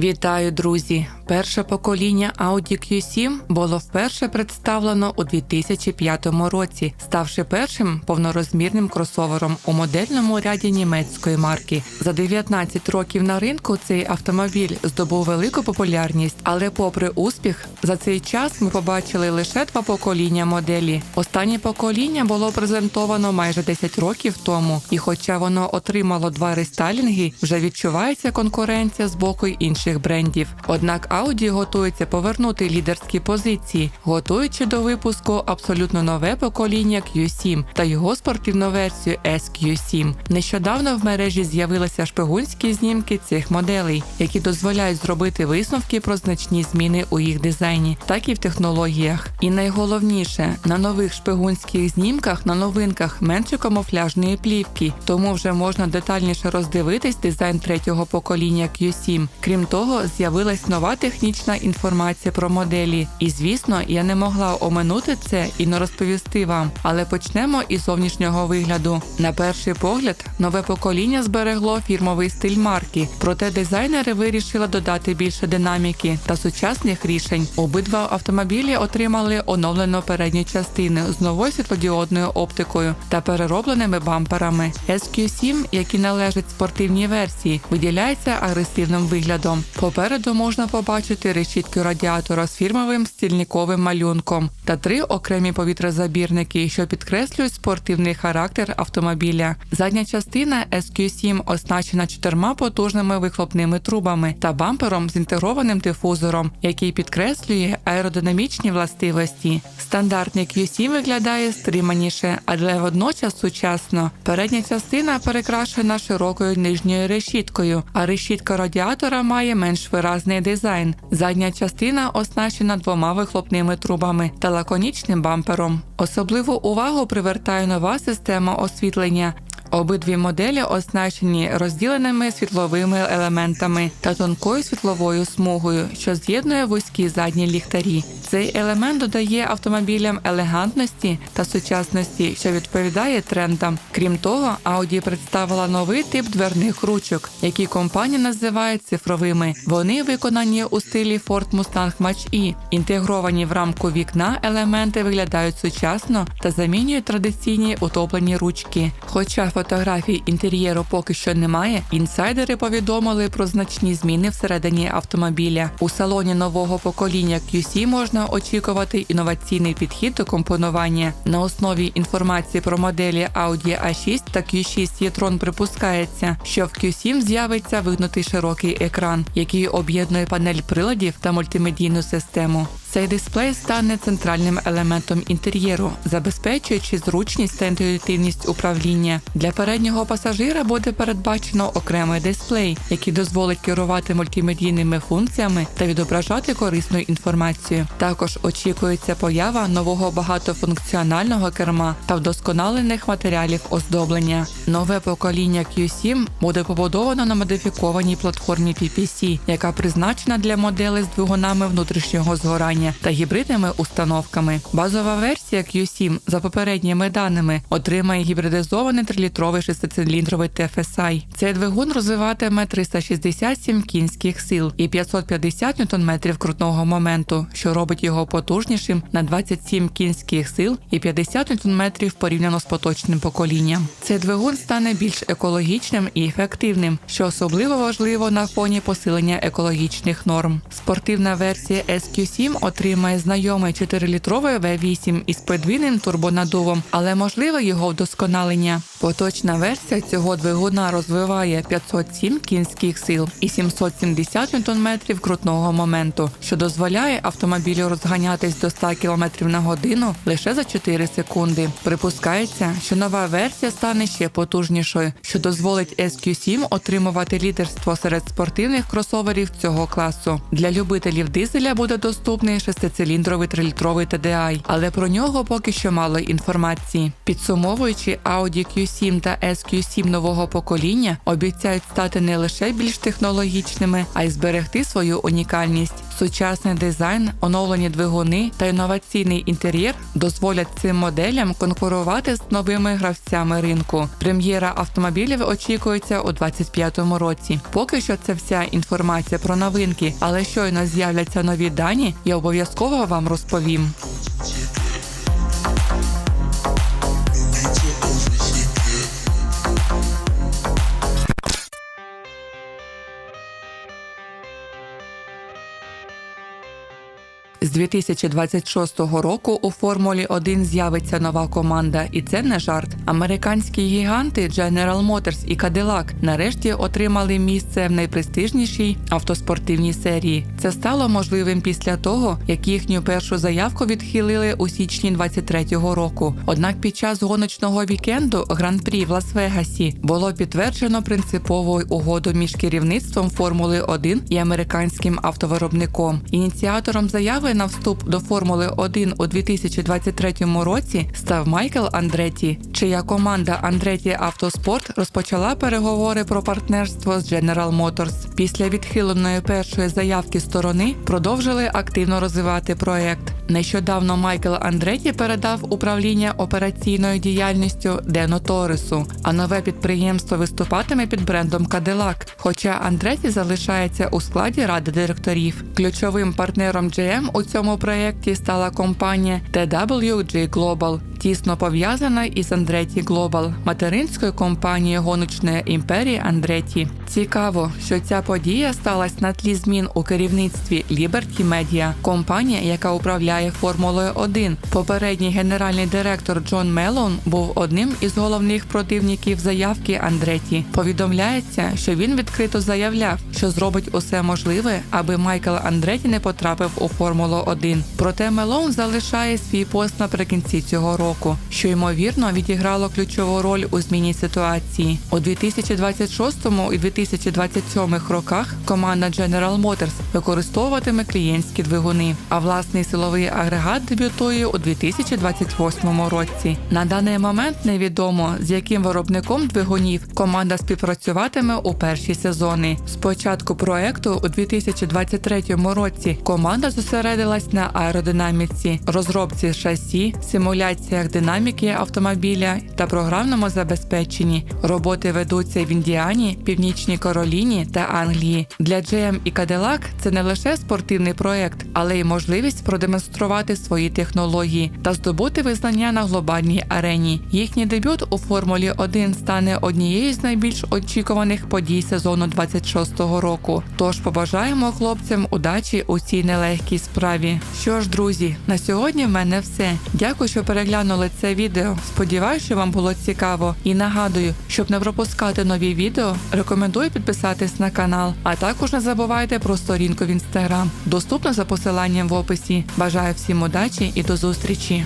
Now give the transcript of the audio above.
Вітаю, друзі! Перше покоління Audi Q7 було вперше представлено у 2005 році, ставши першим повнорозмірним кросовером у модельному ряді німецької марки. За 19 років на ринку цей автомобіль здобув велику популярність, але, попри успіх, за цей час ми побачили лише два покоління моделі. Останнє покоління було презентовано майже 10 років тому, і хоча воно отримало два рестайлінги, вже відчувається конкуренція з боку інших брендів. Однак Audi готується повернути лідерські позиції, готуючи до випуску абсолютно нове покоління Q7 та його спортивну версію SQ7. Нещодавно в мережі з'явилися шпигунські знімки цих моделей, які дозволяють зробити висновки про значні зміни у їх дизайні, так і в технологіях. І найголовніше на нових шпигунських знімках на новинках менше камуфляжної плівки, тому вже можна детальніше роздивитись дизайн третього покоління Q7. Крім того, з'явилась нова технічна інформація про моделі. І звісно, я не могла оминути це і не розповісти вам. Але почнемо із зовнішнього вигляду. На перший погляд, нове покоління зберегло фірмовий стиль марки, проте дизайнери вирішили додати більше динаміки та сучасних рішень. Обидва автомобілі отримали оновлену передню частину з новою світлодіодною оптикою та переробленими бамперами. SQ7, які належать спортивній версії, виділяється агресивним виглядом. Попереду можна побачити решітки радіатора з фірмовим стільниковим малюнком та три окремі повітрозабірники, що підкреслюють спортивний характер автомобіля. Задня частина SQ7 оснащена чотирма потужними вихлопними трубами та бампером з інтегрованим дифузором, який підкреслює аеродинамічні властивості. Стандартний Q7 виглядає стриманіше, але водночас сучасно. Передня частина перекрашена широкою нижньою решіткою, а решітка радіатора має менш виразний дизайн. Задня частина оснащена двома вихлопними трубами та лаконічним бампером. Особливу увагу привертає нова система освітлення. Обидві моделі оснащені розділеними світловими елементами та тонкою світловою смугою, що з'єднує вузькі задні ліхтарі. Цей елемент додає автомобілям елегантності та сучасності, що відповідає трендам. Крім того, Audi представила новий тип дверних ручок, які компанія називає цифровими. Вони виконані у стилі Ford Mustang Mach-E. Інтегровані в рамку вікна елементи виглядають сучасно та замінюють традиційні утоплені ручки. Хоча фотографій інтер'єру поки що немає, інсайдери повідомили про значні зміни всередині автомобіля. У салоні нового покоління QC можна очікувати інноваційний підхід до компонування. На основі інформації про моделі Audi A6 та Q6 e-tron припускається, що в Q7 з'явиться вигнутий широкий екран, який об'єднує панель приладів та мультимедійну систему. Цей дисплей стане центральним елементом інтер'єру, забезпечуючи зручність та інтуїтивність управління. Для переднього пасажира буде передбачено окремий дисплей, який дозволить керувати мультимедійними функціями та відображати корисну інформацію. Також очікується поява нового багатофункціонального керма та вдосконалених матеріалів оздоблення. Нове покоління Q7 буде побудовано на модифікованій платформі PPC, яка призначена для моделей з двигунами внутрішнього згорання та гібридними установками. Базова версія Q7 за попередніми даними отримає гібридизований 3-літровий шестициліндровий TFSI. Цей двигун розвиватиме 367 кінських сил і 550 Нм крутного моменту, що робить його потужнішим на 27 кінських сил і 50 Нм порівняно з поточним поколінням. Цей двигун стане більш екологічним і ефективним, що особливо важливо на фоні посилення екологічних норм. Спортивна версія SQ7 отримає знайомий 4-літровий V8 із подвійним турбонадувом, але можливе його вдосконалення. Поточна версія цього двигуна розвиває 507 кінських сил і 770 Нм крутного моменту, що дозволяє автомобілю розганятись до 100 км на годину лише за 4 секунди. Припускається, що нова версія стане ще потужнішою, що дозволить SQ7 отримувати лідерство серед спортивних кросоверів цього класу. Для любителів дизеля буде доступний шестициліндровий 3-літровий TDI, але про нього поки що мало інформації. Підсумовуючи, Audi Q7 та SQ7 нового покоління обіцяють стати не лише більш технологічними, а й зберегти свою унікальність. Сучасний дизайн, оновлені двигуни та інноваційний інтер'єр дозволять цим моделям конкурувати з новими гравцями ринку. Прем'єра автомобілів очікується у 2025 році. Поки що це вся інформація про новинки, але щойно з'являться нові дані, я обов'язково вам розповім. З 2026 року у Формулі 1 з'явиться нова команда, і це не жарт. Американські гіганти General Motors і Cadillac нарешті отримали місце в найпрестижнішій автоспортивній серії. Це стало можливим після того, як їхню першу заявку відхилили у січні 23-го року. Однак під час гоночного вікенду Гран-прі в Лас-Вегасі було підтверджено принципову угоду між керівництвом Формули 1 і американським автовиробником. Ініціатором заяви на вступ до Формули 1 у 2023 році став Майкл Андреті, чия команда Андреті Автоспорт розпочала переговори про партнерство з General Motors. Після відхиленої першої заявки сторони продовжили активно розвивати проект. Нещодавно Майкл Андреті передав управління операційною діяльністю Дену Торесу, а нове підприємство виступатиме під брендом Cadillac, Хоча Андреті залишається у складі ради директорів. Ключовим партнером GM у цьому проєкті стала компанія TWG Global, тісно пов'язана із Andretti Global, материнською компанією гоночної імперії Andretti. Цікаво, що ця подія сталася на тлі змін у керівництві Liberty Media, компанія, яка управляє Формулою 1. Попередній генеральний директор Джон Мелон був одним із головних противників заявки Андреті. Повідомляється, що він відкрито заявляв, що зробить усе можливе, аби Майкл Андреті не потрапив у Формулу 1. Проте Мелон залишає свій пост наприкінці цього року, що ймовірно відіграло ключову роль у зміні ситуації у 2026 і 2027 роках. Команда General Motors використовуватиме клієнтські двигуни, а власний силовий агрегат дебютує у 2028 році. На даний момент невідомо з яким виробником двигунів команда співпрацюватиме у перші сезони. З початку проекту у 2023 році команда зосередилась на аеродинаміці, розробці шасі, симуляціях динаміки автомобіля та програмному забезпеченні. Роботи ведуться в Індіані, Північній Кароліні та Англії. Для GM і Cadillac це не лише спортивний проект, але й можливість продемонструвати свої технології та здобути визнання на глобальній арені. Їхній дебют у Формулі 1 стане однією з найбільш очікуваних подій сезону 26-го року. Тож побажаємо хлопцям удачі у цій нелегкій справі. Що ж, друзі, на сьогодні в мене все. Дякую, що переглянули це відео. Сподіваюся, що вам було цікаво. І нагадую, щоб не пропускати нові відео, рекомендую підписатись на канал, а також не забувайте про сторінку в інстаграм, доступна за посиланням в описі. Бажаю всім удачі і до зустрічі!